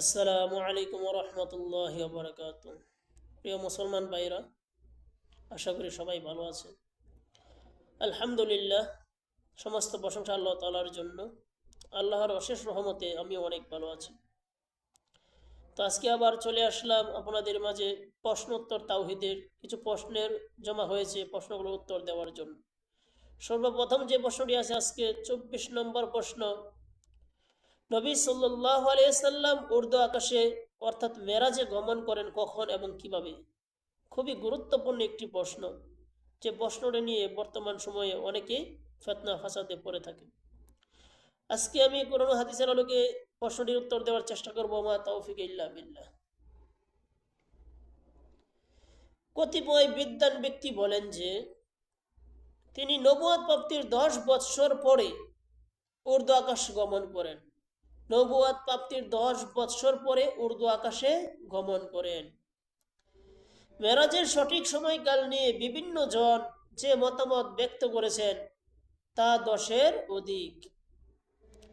আসসালামু আলাইকুম রহমতুল্লাহ বারকাত প্রিয় মুসলমান ভাইরা, আশা করি সবাই ভালো আছে আলহামদুলিল্লাহ, সমস্ত প্রশংসা আল্লাহ তালার জন্য। আল্লাহর অশেষ রহমতে আমি অনেক ভালো আছি। তো আজকে আবার চলে আসলাম আপনাদের মাঝে প্রশ্নোত্তর তাওহিদের কিছু প্রশ্নের জমা হয়েছে প্রশ্নগুলোর উত্তর দেওয়ার জন্য। সর্বপ্রথম যে প্রশ্নটি আছে, আজকে চব্বিশ নম্বর প্রশ্ন নবী সাল্লাহ আলিয়াল্লাম উর্দু আকাশে অর্থাৎ মেরাজে গমন করেন কখন এবং কীভাবে? খুবই গুরুত্বপূর্ণ একটি প্রশ্ন, যে প্রশ্নটি নিয়ে বর্তমান সময়ে অনেকে ফেতনা ফাসাদে পড়ে থাকে। আজকে আমি কোরআন হাদিসের আলোকে প্রশ্নটির উত্তর দেওয়ার চেষ্টা করব, মা তৌফিক ইল্লা বিল্লাহ। কতিপয় বিদ্যান ব্যক্তি বলেন যে, তিনি নবুয়াদ প্রাপ্তির দশ বৎসর পরে উর্দু আকাশ গমন করেন। নবুয়াদ প্রাপ্তির দশ বৎসর পরে উর্দু আকাশে গমন করেন। মেরাজের সঠিক সময়কাল নিয়ে বিভিন্ন জন যে মতামত ব্যক্ত করেছেন, তা দশের অধিক।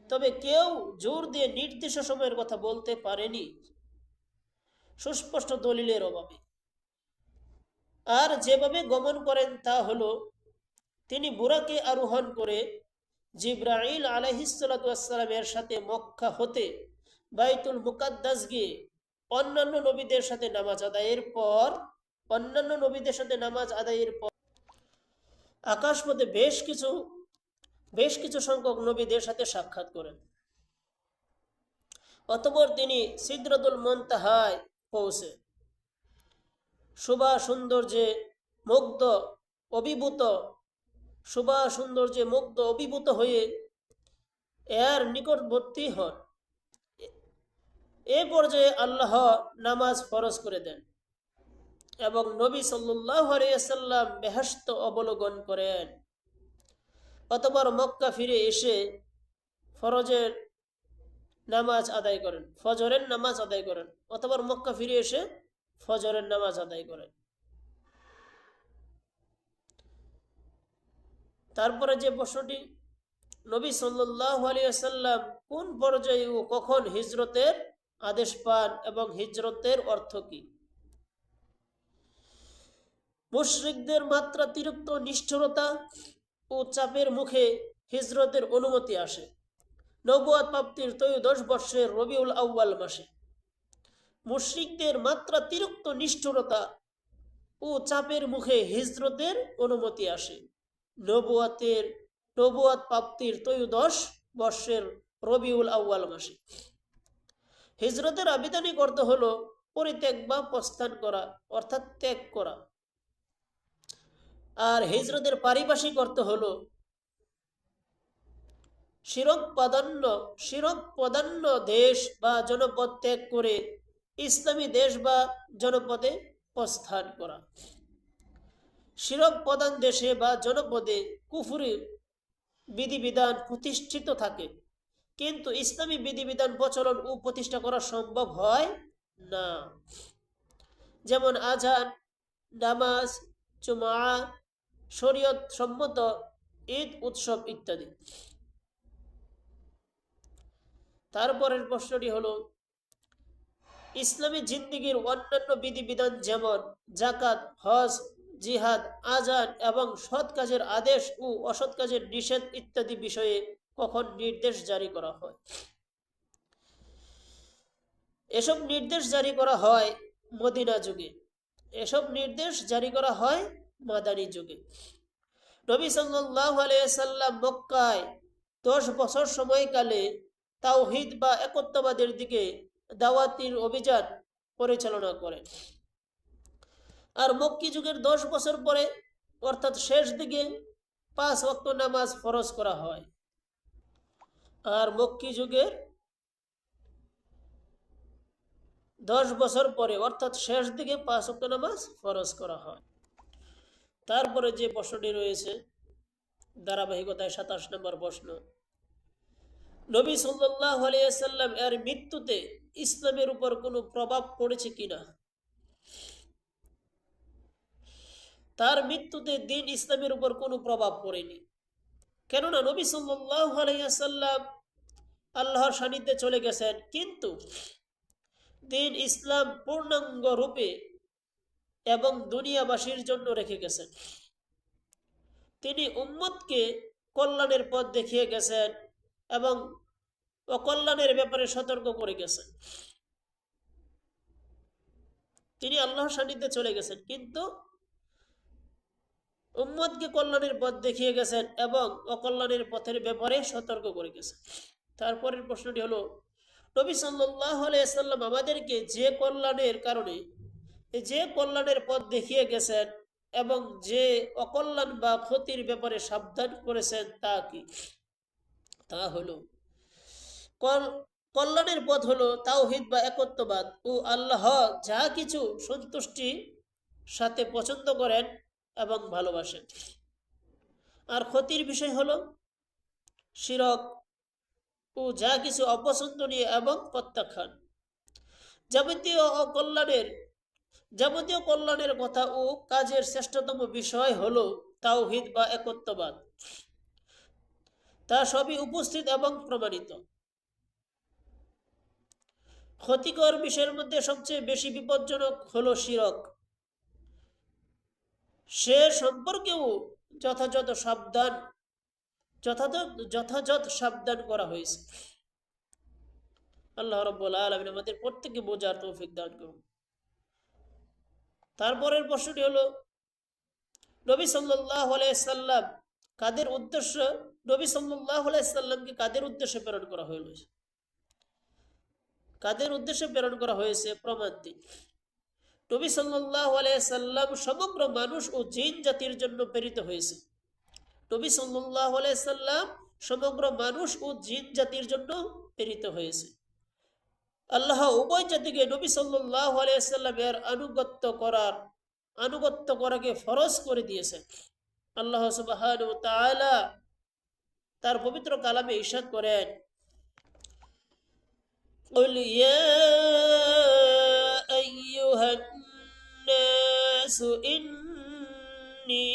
তবে কেউ জোর দিয়ে নির্দিষ্ট সময়ের কথা বলতে পারেনি। সুস্পষ্ট দলিলের অভাবে। আর যেভাবে গমন করেন তা হলো, তিনি বুড়াকে আরোহণ করে জিব্রাইল আলহিসাল্লামের সাথে মক্কা হতে বাইতুল মুকাদ্দাস গিয়ে অন্যান্য নবীদের সাথে নামাজ আদায়ের পর, অন্যান্য নবীদের সাথে নামাজ আদায়ের পর আকাশপথে বেশ কিছু বেশ কিছু সংখ্যক নবীদের সাথে সাক্ষাৎ করেন। অতপর তিনি সিদ্রতুল মন্তাহায় পৌঁছে। শোভা সৌন্দর্যে মুগ্ধ, অভিভূত শোভা সৌন্দর্যে মুগ্ধ অভিভূত হয়ে এর নিকটবর্তী হন। এ পর্যায়ে আল্লাহ নামাজ ফরজ করে দেন এবং নবী সাল্লাম বেহস্ত অবলোকন করেন। অতবার মক্কা ফিরে এসে ফরজের নামাজ আদায় করেন, ফজরের নামাজ আদায় করেন। অতবার মক্কা ফিরে এসে ফজরের নামাজ আদায় করেন। তারপরে যে প্রশ্নটি নবী সাল্লাহ আলিয়াল্লাম কোন পর্যায়ে ও কখন হিজরতের আদেশ পান এবং হিজরতের অর্থ কি? মুশ্রিকদের মাত্রাতিরিক্ত নিষ্ঠুরতা ও চাপের মুখে হিজরতের অনুমতি আসে। নবুয়াদ প্রাপ্তির ত্রয়োদশ বর্ষের রবিউল আউ্বাল মাসে। মুশ্রিকদের মাত্রাতিরিক্ত নিষ্ঠুরতা ও চাপের মুখে হিজরতের অনুমতি আসে। নবুয়াতের, নবুয়াত প্রাপ্তির ত্রয়োদশ বর্ষের রবিউল আউ্য়াল মাসে। হিজরতের আবেদনিক অর্থ হল পরিত্যাগ বা প্রস্থান করা, অর্থাৎ ত্যাগ করা। আর হিজরতের পারিভাষিক অর্থ হল শিরক প্রাধান্য শিরক প্রাধান্য দেশ বা জনপদ ত্যাগ করে ইসলামী দেশ বা জনপদে প্রস্থান করা। শিরক প্রধান দেশে বা জনপদে কুফুরি বিধিবিধান প্রতিষ্ঠিত থাকে। কিন্তু ইসলামী বিধিবিধান প্রচলন ও প্রতিষ্ঠা করা সম্ভব হয় না। যেমন আজান, নামাজ চুমা শরীয়ত সম্মত ঈদ, উৎসব ইত্যাদি। তারপরের প্রশ্নটি হলো, ইসলামী জিন্দিগির অন্যান্য বিধিবিধান যেমন জাকাত, হজ জিহাদ আজান এবং সৎ কাজের আদেশ ও অসৎ কাজের নিষেধ ইত্যাদি বিষয়ে কখন নির্দেশ জারি করা হয়? এসব নির্দেশ জারি করা হয় মদিনা যুগে। এসব নির্দেশ জারি করা হয় মাদানী যুগে। নবী সাল্লাহ আলাইসাল্লাম মক্কায় দশ বছর সময়কালে তাওহিদ বা একত্ববাদের দিকে দাওয়াতির অভিযান পরিচালনা করেন। আর মক্কি যুগের দশ বছর পরে, অর্থাৎ শেষ দিকে পাঁচ অক্ত নামাজ ফরজ করা হয়। আর মক্কি যুগের দশ বছর পরে, অর্থাৎ শেষ দিকে পাঁচ অক্ত নামাজ ফরজ করা হয়। তারপরে যে প্রশ্নটি রয়েছে, ধারাবাহিকতায় সাতাশ নম্বর প্রশ্ন, নবী সাল্লাহ আলিয়াল্লাম এর মৃত্যুতে ইসলামের উপর কোনো প্রভাব পড়েছে কিনা? তার মৃত্যুতে দিন ইসলামের উপর কোনো প্রভাব পড়েনি। কেননা নবী সাল্লাহ আলাইসাল্লাম আল্লাহর সান্নিধ্যে চলে গেছেন, কিন্তু দিন ইসলাম পূর্ণাঙ্গ রূপে এবং দুনিয়াবাসীর জন্য রেখে গেছেন। তিনি উম্মতকে কল্যাণের পথ দেখিয়ে গেছেন এবং অকল্যাণের ব্যাপারে সতর্ক করে গেছেন। তিনি আল্লাহর সান্নিধ্যে চলে গেছেন, কিন্তু উম্মদকে কল্যাণের পথ দেখিয়ে গেছেন এবং অকল্যাণের পথের ব্যাপারে সতর্ক করে গেছেন। তারপরের প্রশ্নটি হলো, নবী সাল্লাহ আলাইসাল্লাম আমাদেরকে যে কল্যাণের কারণে, যে কল্যাণের পথ দেখিয়ে গেছেন এবং যে অকল্যাণ বা ক্ষতির ব্যাপারে সাবধান করেছেন তা কি? তা হলো কল্যাণের পথ হলো তাওহিদ বা একত্ববাদ। ও আল্লাহ যা কিছু সন্তুষ্টি সাথে পছন্দ করেন এবং ভালোবাসেন। আর ক্ষতির বিষয় হলো শিরক ও যা কিছু অপছন্দনীয় এবং প্রত্যাখ্যান। যাবতীয় অকল্যাণের, যাবতীয় কল্যাণের কথা ও কাজের শ্রেষ্ঠতম বিষয় হলো তাওহিদ বা একত্ববাদ। তা সবই উপস্থিত এবং প্রমাণিত। ক্ষতিকর বিষয়ের মধ্যে সবচেয়ে বেশি বিপজ্জনক হলো শিরক। সে সম্পর্কেও যথাযথ সাবধান, যথাযথ যথাযথ সাবধান করা হয়েছে। আল্লাহ রব্বুল আলমিন আমাদের প্রত্যেকে বোঝার তৌফিক দান করুন। তারপরের প্রশ্নটি হলো, নবী সাল্লাহ সাল্লাম কাদের উদ্দেশ্য, নবী সাল্লাহ সাল্লামকে কাদের উদ্দেশ্যে প্রেরণ করা হয়েছে? কাদের উদ্দেশ্যে প্রেরণ করা হয়েছে? প্রমাণ দিন। নবী সাল্লাহ সাল্লাম সমগ্র মানুষ ও জিন জাতির জন্য প্রেরিত হয়েছে। নবী সাল্লাহ সাল্লাম সমগ্র মানুষ ও জিন জাতির জন্য প্রেরিত হয়েছে। আল্লাহ উভয় জাতিকে নবী সাল্লাহ সাল্লামের আনুগত্য করার, আনুগত্য করাকে ফরজ করে দিয়েছেন। আল্লাহ সুবাহ তার পবিত্র কালামে ইশাদ করেন الناس إني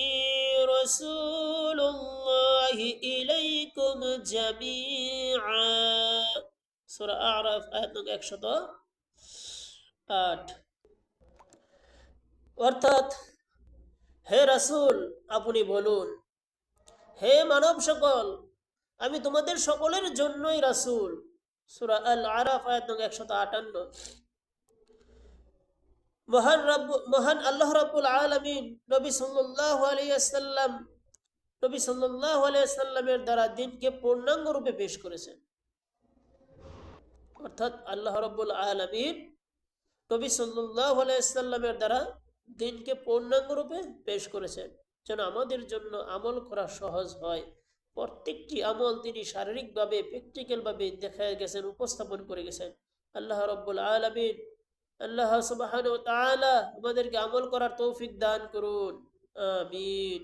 رسول الله إليكم جميعا سورة أعراف آيات নং একশত আট অর্থাৎ হে রাসূল আপনি বলুন হে মানব সকল আমি তোমাদের সকলের জন্যই রাসূল সুরা আল আরাফ আয়াত নং একশত আটান্ন মহান রব মহান আল্লাহ রাব্বুল আলামিন নবী সাল্লাল্লাহু আলাইহি ওয়াসাল্লাম, নবী সাল্লাল্লাহু আলাইহি ওয়াসাল্লামের দ্বারা দিনকে পূর্ণাঙ্গ রূপে পেশ করেছেন। অর্থাৎ আল্লাহ রাব্বুল আলামিন নবী সাল্লাল্লাহু আলাইহি দ্বারা দিনকে পূর্ণাঙ্গ রূপে পেশ করেছেন। যেন আমাদের জন্য আমল করা সহজ হয়। প্রত্যেকটি আমল তিনি শারীরিকভাবে প্র্যাকটিক্যালভাবে দেখা গেছেন, উপস্থাপন করে গেছেন। আল্লাহ রব্বুল আলমিন আল্লাহ সুবাহ আমাদেরকে আমল করার তৌফিক দান করুন আমিন